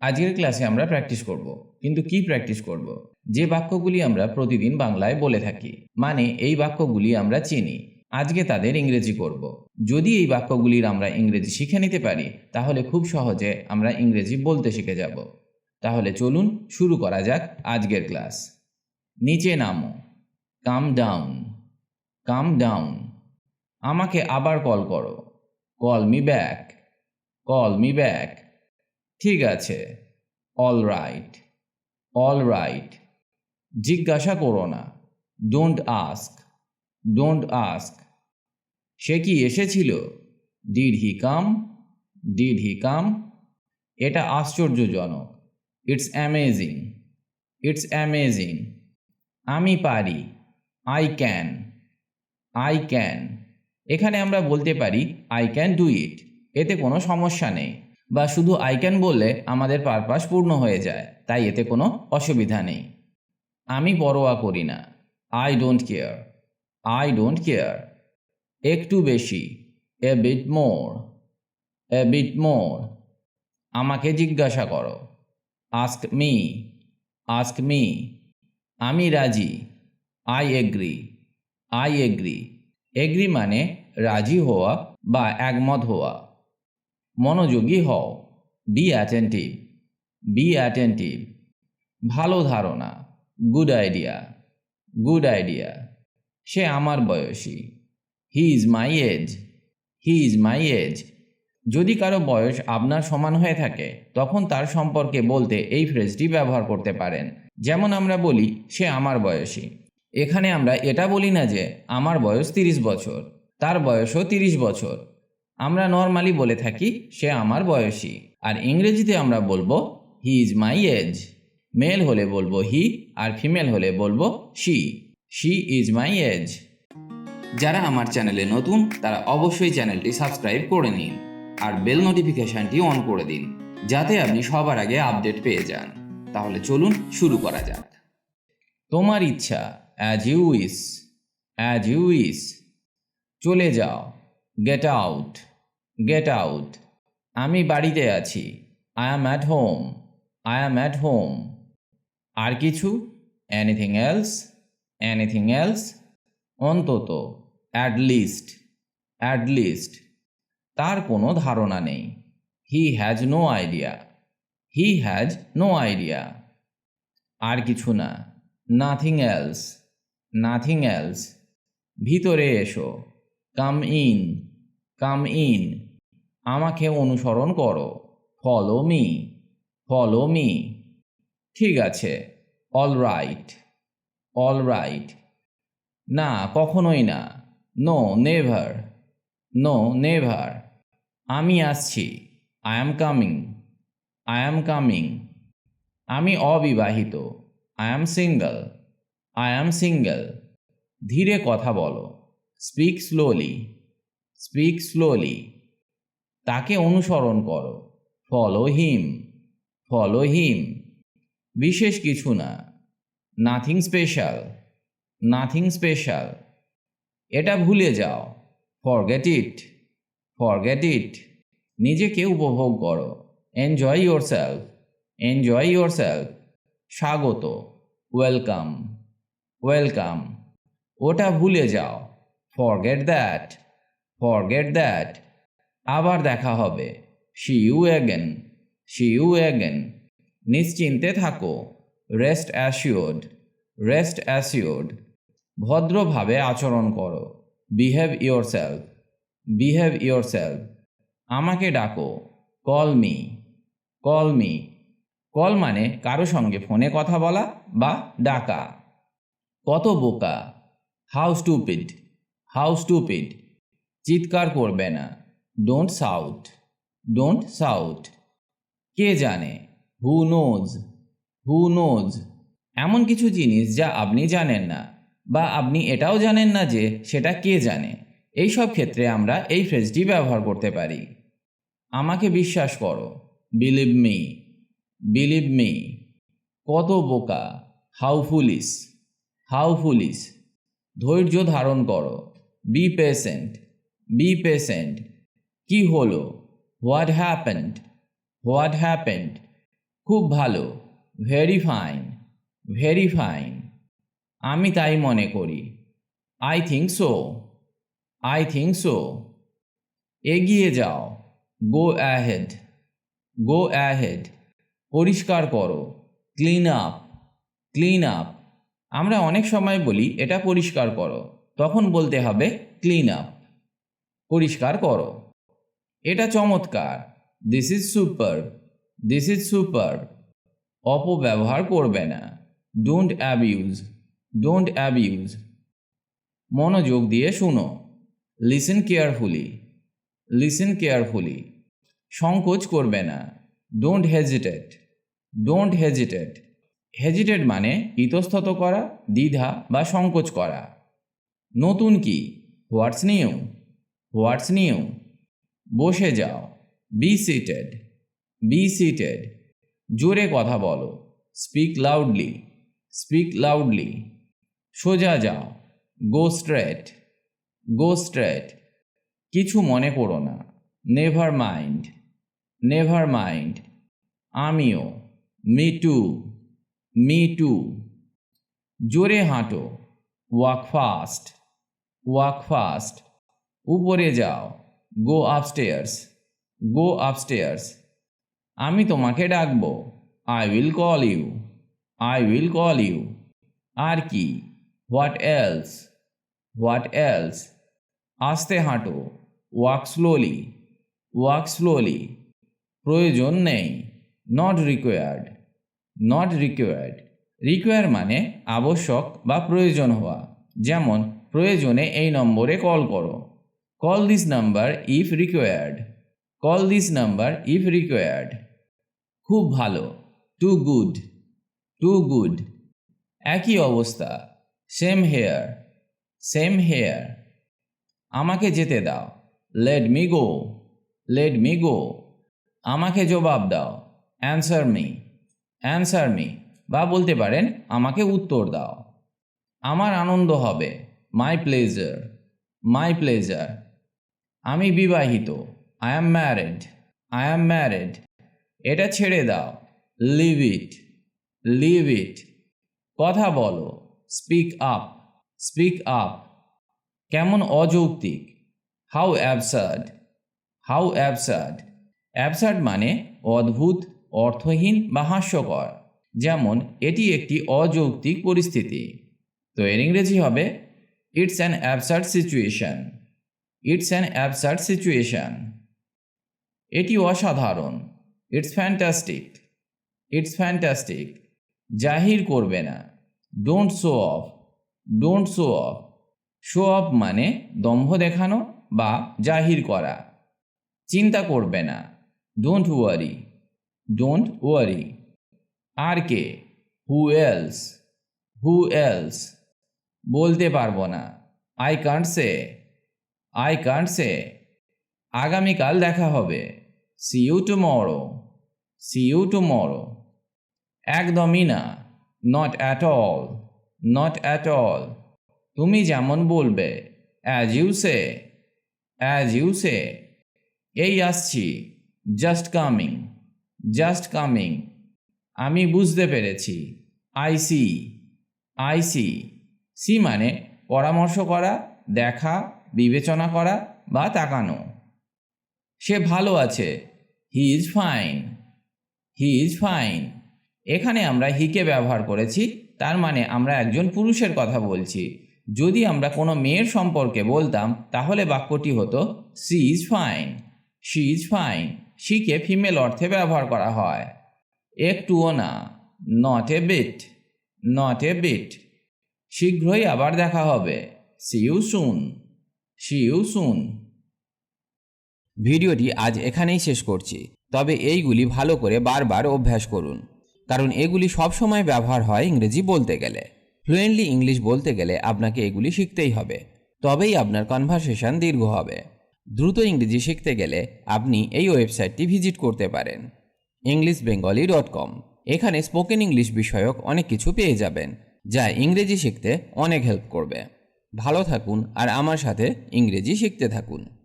আজকের ক্লাসে আমরা প্র্যাকটিস করব। কিন্তু কি প্র্যাকটিস করব? যে বাক্যগুলি আমরা প্রতিদিন বাংলায় বলে থাকি মানে এই বাক্যগুলি আমরা চিনি। আজকে তাদের ইংরেজি করব। যদি এই বাক্যগুলির আমরা ইংরেজি শিখে নিতে পারি, তাহলে খুব সহজে আমরা ইংরেজি বলতে শিখে যাব। তাহলে চলুন শুরু করা যাক আজকের ক্লাস নিচে নামো। কাম ডাউন কাম ডাউন আমাকে আবার কল করো। Call me back call me back ঠিক আছে। অল রাইট অল রাইট জিজ্ঞাসা করো না। ডোন্ট আস্ক ডোন্ট আস্ক সে কি এসেছিল? Did he come did he কাম এটা আশ্চর্যজনক। ইটস অ্যামেজিং ইটস অ্যামেজিং আমি পারি। আই ক্যান আই ক্যান এখানে আমরা বলতে পারি আই ক্যান ডু ইট এতে কোনো সমস্যা নেই। বা শুধু আই ক্যান বললে আমাদের পারপাস পূর্ণ হয়ে যায়, তাই এতে কোনো অসুবিধা নেই। আমি পরোয়া করি না। I don't care I don't care একটু বেশি। এ বিট মোর এ বিট মোর আমাকে জিজ্ঞাসা করো। আস্ক মি আস্ক মি আমি রাজি। I agree I agree agree মানে রাজি হওয়া বা একমত হওয়া। মনোযোগী হও। বি অ্যাটেন্টিভ বি অ্যাটেন্টিভ ভালো ধারণা। গুড আইডিয়া গুড আইডিয়া সে আমার বয়সী। He is my age he is my age যদি কারও বয়স আপনার সমান হয়ে থাকে, তখন তার সম্পর্কে বলতে এই ফ্রেজটি ব্যবহার করতে পারেন। যেমন আমরা বলি, সে আমার বয়সী। এখানে আমরা এটা বলি না যে, আমার বয়স তিরিশ বছর। তার বয়সও তিরিশ বছর। আমরা নর্মালি বলে থাকি, সে আমার বয়সী। আর ইংরেজিতে আমরা বলব he is my age male হলে বলব হি আর ফিমেল হলে বলব she she is my age যারা আমার চ্যানেলে নতুন, তারা অবশ্যই চ্যানেলটি সাবস্ক্রাইব করে নিন, আর বেল নোটিফিকেশনটি অন করে দিন, যাতে আপনি সবার আগে আপডেট পেয়ে যান। তাহলে চলুন শুরু করা যাক। তোমার ইচ্ছা as you wish as you wish চলে যাও গেট আউট গেট আউট আমি বাড়িতে আছি। I am at home I am at home আর কিছু? এনিথিং এলস এনিথিং এলস অন্তত অ্যাট লিস্ট অ্যাট লিস্ট তার কোনো ধারণা নেই। He has no idea he has no idea আর কিছু না। নাথিং এলস নাথিং এলস ভিতরে এসো। কাম ইন কাম ইন আমাকে অনুসরণ করো। Follow me. Follow me. ঠিক আছে। All right. All right. না, কখনোই না। No, never. No, never. আমি আসছি। I am coming. I am coming. আমি অবিবাহিত। I am single. I am single. ধীরে কথা বলো। Speak slowly. Speak slowly. তাকে অনুসরণ করো। Follow him follow him. বিশেষ কিছু না। নাথিং স্পেশাল নাথিং স্পেশাল এটা ভুলে যাও। ফরগেট ইট ফরগেট ইট নিজেকে উপভোগ করো। Enjoy yourself enjoy yourself স্বাগত ওয়েলকাম ওয়েলকাম ওটা ভুলে যাও। ফরগেট দ্যাট ফরগেট দ্যাট আবার দেখা হবে। See you again see you again নিশ্চিন্তে থাকো। রেস্ট অ্যাসিওর্ড রেস্ট অ্যাসিওর্ড ভদ্রভাবে আচরণ করো। Behave yourself behave yourself আমাকে ডাকো। Call me call me call মানে কারও সঙ্গে ফোনে কথা বলা বা ডাকা। কত বোকা। হাউ স্টুপিড হাউ স্টুপিড চিৎকার করবে না। ডোন্ট সাউট ডোন্ট সাউট কে জানে? হু নোজ হু নোজ এমন কিছু জিনিস যা আপনি জানেন না, বা আপনি এটাও জানেন না যে সেটা কে জানে। এই সব ক্ষেত্রে আমরা এই ফ্রেজটি ব্যবহার করতে পারি। আমাকে বিশ্বাস করো। বিলিভ মি বিলিভ মি কত বোকা। হাউ ফুলিস হাউ ফুলিস ধৈর্য ধারণ করো। বি পেশেন্ট বি পেশেন্ট কি হলো? হোয়াট হ্যাপেন্ড হোয়াট হ্যাপেন্ড খুব ভালো। ভেরি ফাইন ভেরি ফাইন আমি তাই মনে করি। I think so I think so এগিয়ে যাও। গো অ্যাহেড গো অ্যাহেড পরিষ্কার করো। ক্লিন আপ ক্লিন আপ আমরা অনেক সময় বলি, এটা পরিষ্কার করো। তখন বলতে হবে ক্লিন আপ পরিষ্কার করো। এটা চমৎকার। This is super this is super অপব্যবহার করবে না। ডোন্ট অ্যাবিউজ ডোন্ট অ্যাবিউজ মনোযোগ দিয়ে শুনো। লিসেন কেয়ারফুলি লিসেন কেয়ারফুলি সংকোচ করবে না। Don't hesitate don't hesitate hesitate মানে ইতস্তত করা, দ্বিধা বা সংকোচ করা। নতুন কি? হোয়াটস নিউ হোয়াটস নিউ বসে যাও। বি সিটেড বি সিটেড জোরে কথা বলো। স্পিক লাউডলি স্পিক লাউডলি সোজা যাও। গো স্ট্রেট গো স্ট্রেট কিছু মনে করো না। নেভার মাইন্ড নেভার মাইন্ড আমিও। মি টু মি টু জোরে হাঁটো। ওয়াক ফাস্ট ওয়াক ফাস্ট উপরে যাও। গো আপস্টেয়ার্স গো আপস্টেয়ার্স আমি তোমাকে ডাকবো। I will call you I will call you আর কি? হোয়াট এলস হোয়াট এলস আস্তে হাঁটো। ওয়াক স্লোলি ওয়াক স্লোলি প্রয়োজন নেই। Not required not required require মানে আবশ্যক বা প্রয়োজন হওয়া। যেমন, প্রয়োজনে এই নম্বরে কল করো। Call this number if required call this number if required খুব ভালো। টু গুড টু গুড একই অবস্থা। সেম হেয়ার সেম হেয়ার আমাকে যেতে দাও। Let me go let me go আমাকে জবাব দাও। অ্যান্সার মি অ্যান্সার মি বা বলতে পারেন, আমাকে উত্তর দাও। আমার আনন্দ হবে। মাই প্লেজার মাই প্লেজার আমি বিবাহিত I am married I am married এটা ছেড়ে দাও লিভ ইট লিভ ইট কথা বলো স্পিক আপ স্পিক আপ কেমন অযৌক্তিক how absurd how absurd absurd মানে অদ্ভুত, অর্থহীন বা হাস্যকর, যেমন এটি একটি অযৌক্তিক পরিস্থিতি, তো এর ইংরেজি হবে it's an absurd situation it's an absurd situation এটি অসাধারণ. ইটস ফ্যান্টাস্টিক ইটস ফ্যান্টাস্টিক জাহির করবে না। Don't show off don't show off show off মানে দম্ভ দেখানো বা জাহির করা। চিন্তা করবে না। ডোন্ট ওয়ারি ডোন্ট ওয়ারি আর কে? হু এলস হু এলস বলতে পারব না। I can't say I can't say আগামীকাল দেখা হবে। See you tomorrow see you tomorrow একদমই না। Not at all not at all তুমি যেমন বলবে। As you say as you say এই আসছি। জাস্ট কামিং জাস্ট কামিং আমি বুঝতে পেরেছি। I see I see see মানে পরামর্শ করা, দেখা বিবেচনা করা বা তাকানো। সে ভালো আছে। He is fine he is fine এখানে আমরা হিকে ব্যবহার করেছি, তার মানে আমরা একজন পুরুষের কথা বলছি। যদি আমরা কোনো মেয়ের সম্পর্কে বলতাম, তাহলে বাক্যটি হতো she is fine she is fine শিকে ফিমেল অর্থে ব্যবহার করা হয়। একটুও না। Not a bit not a bit শীঘ্রই আবার দেখা হবে। See you soon see you soon ভিডিওটি আজ এখানেই শেষ করছি। তবে এইগুলি ভালো করে বারবার অভ্যাস করুন। কারণ এগুলি সবসময় ব্যবহার হয় ইংরেজি বলতে গেলে। ফ্লুয়েন্টলি ইংলিশ বলতে গেলে আপনাকে এগুলি শিখতেই হবে। তবেই আপনার কনভারসেশন দীর্ঘ হবে। দ্রুত ইংরেজি শিখতে গেলে আপনি এই ওয়েবসাইটটি ভিজিট করতে পারেন। ইংলিশ বেঙ্গলি ডট কম এখানে স্পোকেন ইংলিশ বিষয়ক অনেক কিছু পেয়ে যাবেন, যা ইংরেজি শিখতে অনেক হেল্প করবে। ভালো থাকুন আর আমার সাথে ইংরেজি শিখতে থাকুন।